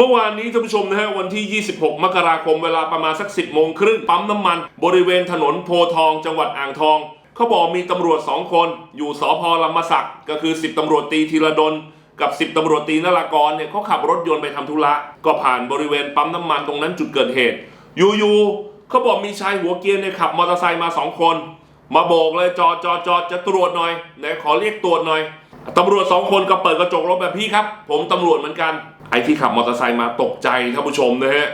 เมื่อวานนี้ท่านผู้ชมนะฮะวันที่ 26 มกราคมเวลาประมาณสัก 10โมงครึ่งปั๊มน้ำมัน บริเวณถนนโพทองจังหวัดอ่างทอง เขาบอกมีตำรวจ 2 คน อยู่สพลำมสักก็คือ 10ตำรวจตีธีรดลกับ 10ตำรวจตีนรากรเนี่ยเขาขับรถยนต์ไปทำธุระ ก็ผ่านบริเวณปั๊มน้ำมันตรงนั้นจุดเกิดเหตุอยู่ๆเขาบอกมีชายหัวเกียนเนี่ยขับมอเตอร์ไซค์มาสองคน มาโบกเลยจอดจอดจอดจะตรวจหน่อยไหนขอเรียกตรวจหน่อยตำรวจสองคนก็เปิดกระจกรถแบบพี่ครับ ผมตำรวจเหมือนกัน ไอ้ที่ขับมอเตอร์ไซค์มาตกใจท่านผู้ชมนะฮะ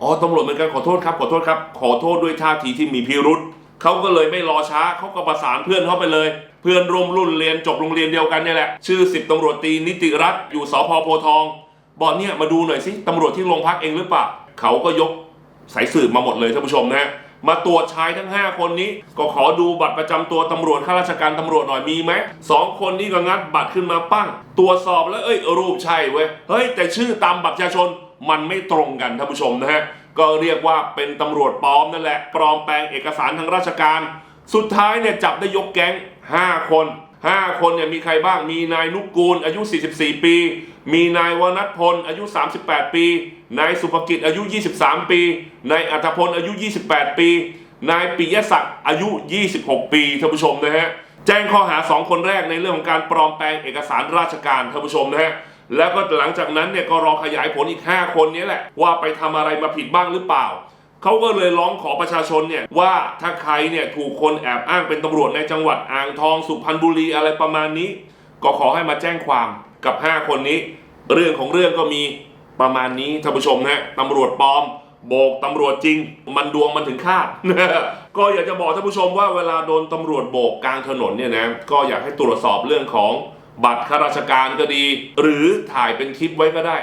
อ๋อตำรวจเหมือนกันขอโทษครับขอโทษครับ ขอโทษด้วยท่าทีที่มีพิรุษเขาก็เลยไม่รอช้าเขาก็ประสานเพื่อนเข้าไปเลย เพื่อนร่วมรุ่นเรียนจบโรงเรียนเดียวกันเนี่ยแหละ ชื่อสิบตำรวจตีนิติรัตน์อยู่สพโพทอง บอกเนี่ยมาดูหน่อยสิตำรวจที่โรงพักเองหรือเปล่าเขาก็ยกสายสืบมาหมดเลยท่านผู้ชมนะฮะ มาตรวจชายทั้ง 5 คนนี้ ก็ขอดูบัตรประจำตัวตำรวจข้าราชการตำรวจหน่อยมีไหมสองคนนี้ก็งัดบัตรขึ้นมาปั้งตรวจสอบแล้วเอ้ยรูปใช่เว้ยเฮ้ยแต่ชื่อตามบัตรประชาชนมันไม่ตรงกันท่านผู้ชมนะฮะก็เรียกว่าเป็นตำรวจปลอมนั่นแหละปลอมแปลงเอกสารทางราชการ สุดท้ายเนี่ยจับได้ยกแก๊ง 5 คน 5 คนเนี่ยมีใครบ้าง มีนายนุกกูลอายุ 44 ปี มีนายวนัทพลอายุ 38 ปี นายสุภกิจอายุ 23 ปี นายอัธพลอายุ 28 ปี นายปิยศักดิ์อายุ 26 ปีท่านผู้ชมนะฮะ แจ้งข้อหา 2 คนแรกในเรื่องของการปลอมแปลงเอกสารราชการท่านผู้ชมนะฮะ แล้วก็หลังจากนั้นเนี่ยก็รอขยายผลอีก 5 คนนี้แหละว่าไปทำอะไรมาผิดบ้างหรือเปล่า เขาก็เลยร้องขอประชาชนเนี่ยว่าถ้าใครเนี่ยถูกคนแอบอ้างเป็นตำรวจในจังหวัดอ่างทองสุพรรณบุรีอะไรประมาณนี้ ก็ขอให้มาแจ้งความกับ 5 คนนี้ เรื่องของเรื่องก็มีประมาณนี้ท่านผู้ชมนะฮะตำรวจปลอม โบกตำรวจจริง มันดวงมันถึงคาดก็อยากจะบอกท่านผู้ชมว่าเวลาโดนตำรวจโบกกลางถนนเนี่ยนะก็อยากให้ตรวจสอบเรื่องของบัตรข้าราชการก็ดี หรือถ่ายเป็นคลิปไว้ก็ได้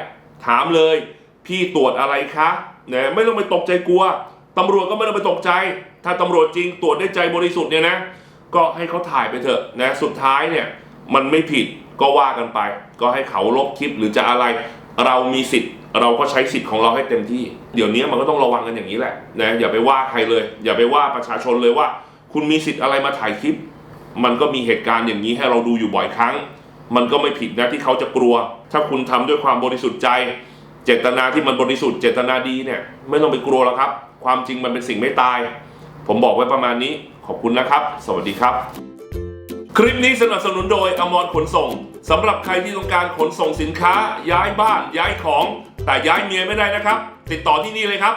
ถามเลย พี่ตรวจอะไรคะ นะไม่ต้องไปตกใจกลัวตำรวจก็ไม่ต้องไปตกใจ ถ้าตำรวจจริงตรวจได้ใจบริสุทธิ์เนี่ยนะ ก็ให้เขาถ่ายไปเถอะนะสุดท้ายเนี่ยมันไม่ผิดก็ว่ากันไป ก็ให้เขาลบคลิปหรือจะอะไร เรามีสิทธิ์ เราก็ใช้สิทธิ์ของเราให้เต็มที่ เดี๋ยวนี้มันก็ต้องระวังกันอย่างนี้แหละนะอย่าไปว่าใครเลย อย่าไปว่าประชาชนเลยว่า คุณมีสิทธิ์อะไรมาถ่ายคลิป มันก็มีเหตุการณ์อย่างนี้ให้เราดูอยู่บ่อยครั้ง มันก็ไม่ผิดนะที่เขาจะกลัว ถ้าคุณทำด้วยความบริสุทธิ์ใจ เจตนาที่มันบริสุทธิ์เจตนาดีเนี่ย ไม่ต้องไปกลัวแล้วครับ ความจริงมันเป็นสิ่งไม่ตาย ผมบอกไว้ประมาณนี้ขอบคุณนะครับ สวัสดีครับ คลิปนี้สนับสนุนโดยอมรขนส่งสำหรับใครที่ต้องการขนส่งสินค้า ย้ายบ้าน ย้ายของ แต่ย้ายเมียไม่ได้นะครับ ติดต่อที่นี่เลยครับ